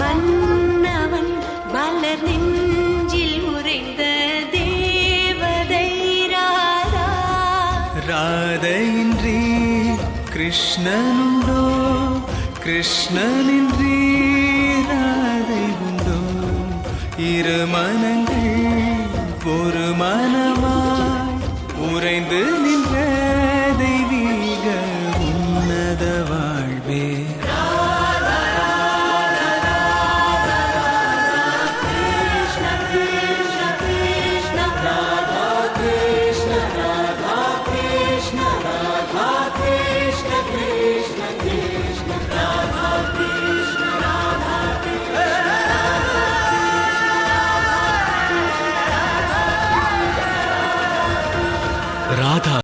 மன்னவன் மலர் நெஞ்சில் உறைந்த தேவதை ராதா. ராதையின்றி கிருஷ்ணனுண்டோ? கிருஷ்ணனின்றி ராதை உண்டோ இரு மனங்கள் ஒரு மனமாய் உறைந்து நின்ற தெய்வீக உன்னத வாழ்வே. ராதா